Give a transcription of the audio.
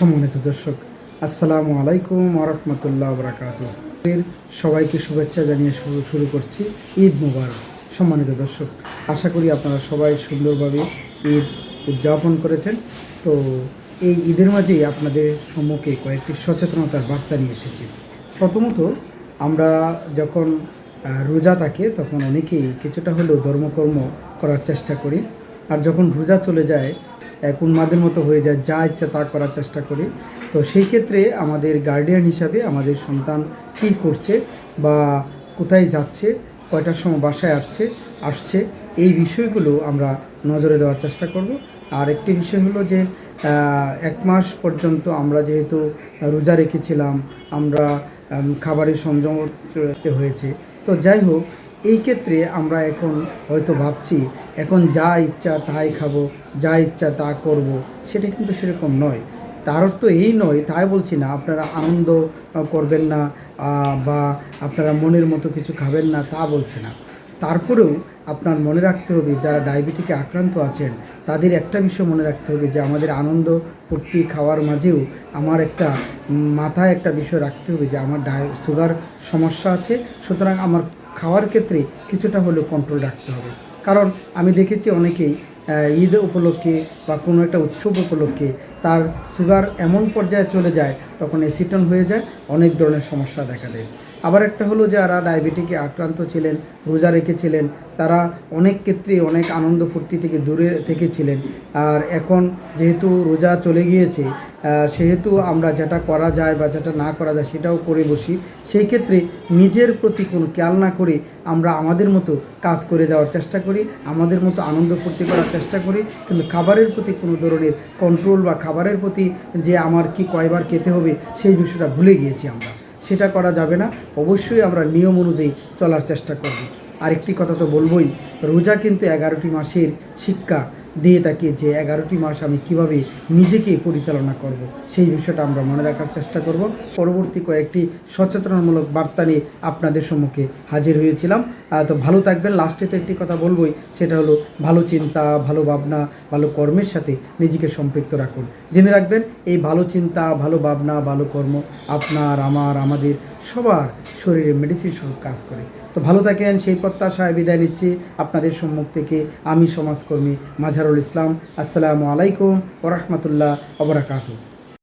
সম্মানিত দর্শক, আসসালামু আলাইকুম ওরহমতুল্লাহ বরাকাত সবাইকে শুভেচ্ছা জানিয়ে শুরু শুরু করছি ঈদ মুবারক। সম্মানিত দর্শক, আশা করি আপনারা সবাই সুন্দরভাবে ঈদ উদযাপন করেছেন। তো এই ঈদের মাঝেই আপনাদের সম্মুখে কয়েকটি সচেতনতার বার্তা নিয়ে এসেছি। প্রথমত, আমরা যখন রোজা থাকে, তখন অনেকেই কিছুটা হলেও ধর্মকর্ম করার চেষ্টা করি। আর যখন রোজা চলে যায় উন্মাদের মতো হয়ে যায়, যা ইচ্ছা তা করার চেষ্টা করি। তো সেই ক্ষেত্রে আমাদের গার্ডিয়ান হিসাবে আমাদের সন্তান কী করছে বা কোথায় যাচ্ছে, কয়টার সময় বাসায় আসছে আসছে, এই বিষয়গুলো আমরা নজরে দেওয়ার চেষ্টা করব। আর একটি বিষয় হলো যে এক মাস পর্যন্ত আমরা যেহেতু রোজা রেখেছিলাম, আমরা খাবারের সংযম হয়েছে। তো যাই হোক এই ক্ষেত্রে আমরা এখন হয়তো ভাবছি, এখন যা ইচ্ছা তাই খাব, যা ইচ্ছা তা করব, সেটা কিন্তু সেরকম নয়। তার অর্থ এই নয়, তাই বলছি না, আপনারা আনন্দ করবেন না বা আপনারা মনের মতো কিছু খাবেন না, তা বলছি না। তারপরেও আপনার মনে রাখতে হবে, যারা ডায়াবেটিকে আক্রান্ত আছেন, তাদের একটা বিষয় মনে রাখতে হবে যে, আমাদের আনন্দ ফুর্তি খাওয়ার মাঝেও আমার একটা মাথায় একটা বিষয় রাখতে হবে যে, আমার ডায়, সুগার সমস্যা আছে, সুতরাং আমার খাওয়ার ক্ষেত্রে কিছুটা হলেও কন্ট্রোল রাখতে হবে। কারণ আমি দেখেছি অনেকেই ঈদ উপলক্ষে বা কোনো একটা উৎসব উপলক্ষে তার সুগার এমন পর্যায়ে চলে যায়, তখন অ্যাসিটন হয়ে যায়, অনেক ধরনের সমস্যা দেখা দেয়। আবার একটা হলো যারা ডায়াবেটিকে আক্রান্ত ছিলেন, রোজা রেখেছিলেন, তারা অনেক ক্ষেত্রে অনেক আনন্দ ফুর্তি থেকে দূরে থেকেছিলেন। আর এখন যেহেতু রোজা চলে গিয়েছে সেহেতু আমরা যেটা করা যায় বা যেটা না করা যায় সেটাও করে বসি। সেই ক্ষেত্রে নিজের প্রতি কোনো খেয়াল না করে আমরা আমাদের মতো কাজ করে যাওয়ার চেষ্টা করি, আমাদের মতো আনন্দ ফুর্তি করার চেষ্টা করি। কিন্তু খাবারের প্রতি কোনো ধরনের কন্ট্রোল বা খাবারের প্রতি যে আমার কি কয়বার খেতে হবে সেই বিষয়টা ভুলে গিয়েছি আমরা। সেটা করা যাবে না। অবশ্যই আমরা নিয়ম অনুযায়ী চলার চেষ্টা করব। আরেকটি কথা তো বলবই, রোজা কিন্তু এগারোটি মাসের শিক্ষা। দিয়ে থাকি যে এগারোটি মাস আমি কীভাবে নিজেকে পরিচালনা করব, সেই বিষয়টা আমরা মনে রাখার চেষ্টা করব। পরবর্তী কয়েকটি সচেতনমূলক বার্তা নিয়ে আপনাদের সম্মুখে হাজির হয়েছিলাম। তো ভালো থাকবেন। লাস্টে তো একটি কথা বলবোই, সেটা হলো ভালো চিন্তা, ভালো ভাবনা, ভালো কর্মের সাথে নিজেকে সম্পৃক্ত রাখুন। জেনে রাখবেন, এই ভালো চিন্তা, ভালো ভাবনা, ভালো কর্ম আপনার, আমার, আমাদের সবার শরীরে মেডিসিন সহ কাজ করে। তো ভালো থাকেন, সেই প্রত্যাশায় বিদায় নিচ্ছি। আপনাদের সম্মুখ থেকে আমি সমাজকর্মী মাঝারুল ইসলাম। আসসালামু আলাইকুম ওরহমতুল্লাহ অবরাকাতু